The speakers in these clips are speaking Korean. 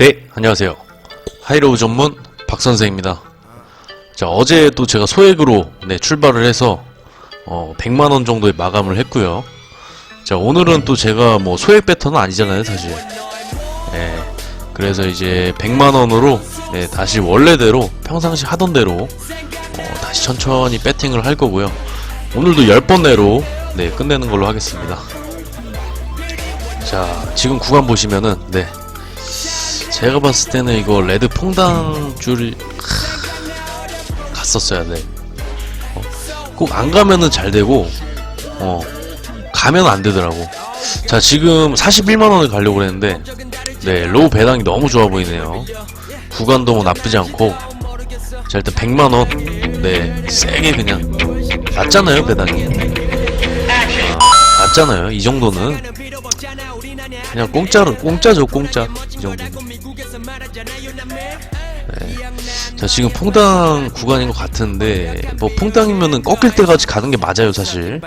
네, 안녕하세요. 하이로우 전문 박선생입니다. 자, 어제 또 제가 소액으로 네, 출발을 해서 어, 100만원 정도의 마감을 했고요. 자, 오늘은 또 제가 뭐 소액 배터는 아니잖아요, 사실. 예. 그래서 이제 100만원으로 네, 다시 원래대로 평상시 하던 대로 어, 다시 천천히 배팅을 할 거고요. 오늘도 10번 내로 네, 끝내는 걸로 하겠습니다. 자, 지금 구간 보시면은 네, 제가 봤을 때는 이거 레드 퐁당 줄 하, 갔었어야 돼. 어, 꼭안 가면은 잘 되고, 어, 가면 안 되더라고. 자, 지금 41만 원을 가려고 그랬는데, 네, 로우 배당이 너무 좋아 보이네요. 구간도 뭐 나쁘지 않고, 자, 일단 100만 원, 네, 세게 그냥 낮잖아요, 배당이. 아, 낮잖아요, 이 정도는. 그냥 공짜로 공짜죠 공짜 이 정도는 네. 자 지금 퐁당 구간인 것 같은데 뭐 퐁당이면은 꺾일 때까지 가는 게 맞아요 사실.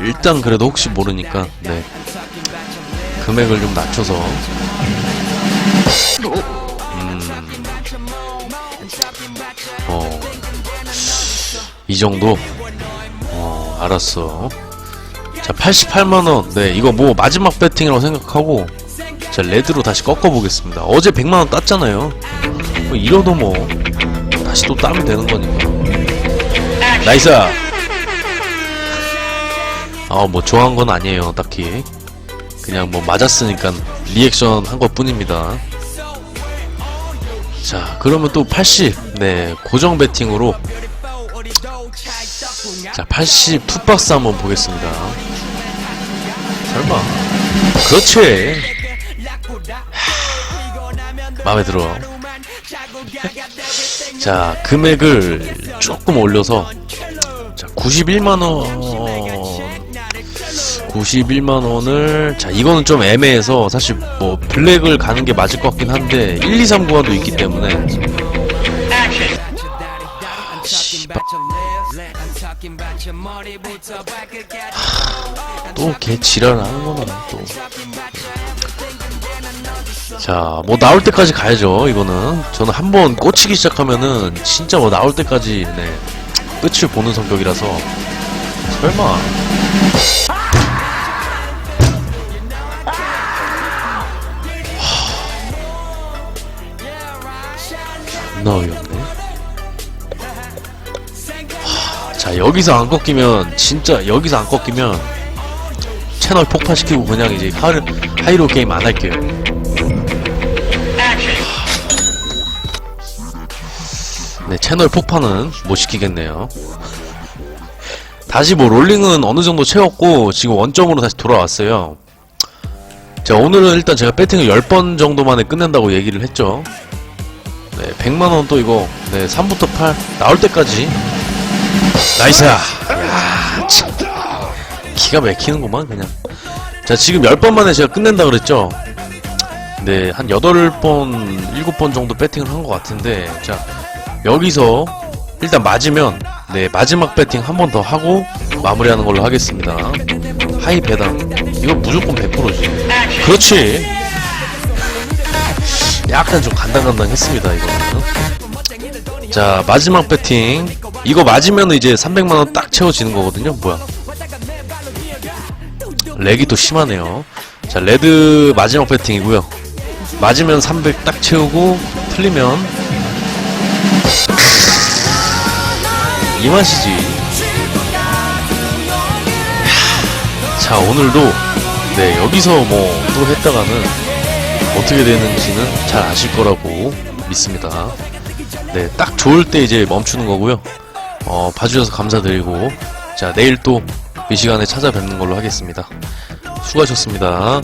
일단 그래도 혹시 모르니까 네. 금액을 좀 낮춰서. 음 어 이 정도? 어 알았어. 자 88만원. 네 이거 뭐 마지막 배팅이라고 생각하고 자 레드로 다시 꺾어보겠습니다. 어제 100만원 땄잖아요. 뭐 이러도 뭐 다시 또 따면 되는 거니까. 나이스! 아뭐 좋아한 건 아니에요 딱히. 그냥 뭐 맞았으니까 리액션 한 것 뿐입니다. 자 그러면 또 80, 네 고정 배팅으로. 자, 80 투박스 한번 보겠습니다. 설마. 그렇지. 하, 마음에 들어. 자, 금액을 조금 올려서 자, 91만 원 91만 원을 자 이거는 좀 애매해서 사실 뭐 블랙을 가는 게 맞을 것 같긴 한데 1, 2, 3 구간도 있기 때문에 또걔 지랄하는 거나 또. 자, 뭐 나올 때까지 가야죠. 이거는 저는 한번 꽂히기 시작하면은 진짜 뭐 나올 때까지 네 끝을 보는 성격이라서 설마. 존나 어이없네. 자 여기서 안 꺾이면 진짜 여기서 안 꺾이면 채널 폭파시키고 그냥 이제 하이, 하이로 게임 안 할게요 네 채널 폭파는 못 시키겠네요. 다시 뭐 롤링은 어느 정도 채웠고 지금 원점으로 다시 돌아왔어요. 자 오늘은 일단 제가 배팅을 10번 정도 만에 끝낸다고 얘기를 했죠. 네 100만원 또 이거 네 3부터 8 나올 때까지. 나이스! 야 참. 기가 막히는구만 그냥. 자 지금 10번 만에 제가 끝낸다 그랬죠? 네, 한 8번, 7번 정도 배팅을 한 것 같은데, 자, 여기서, 일단 맞으면, 네, 마지막 배팅 한 번 더 하고, 마무리하는 걸로 하겠습니다. 하이 배당. 이거 무조건 100%지. 그렇지! 약간 좀 간당간당 했습니다, 이거는. 자, 마지막 배팅. 이거 맞으면 이제 300만원 딱 채워지는 거거든요. 뭐야. 렉이 또 심하네요. 자, 레드 마지막 배팅이고요. 맞으면 300 딱 채우고 틀리면 이 맛이지. 자, 오늘도 네, 여기서 뭐 또 했다가는 어떻게 되는지는 잘 아실 거라고 믿습니다. 네, 딱 좋을 때 이제 멈추는 거고요. 어, 봐주셔서 감사드리고 자, 내일 또 이 시간에 찾아뵙는 걸로 하겠습니다. 수고하셨습니다.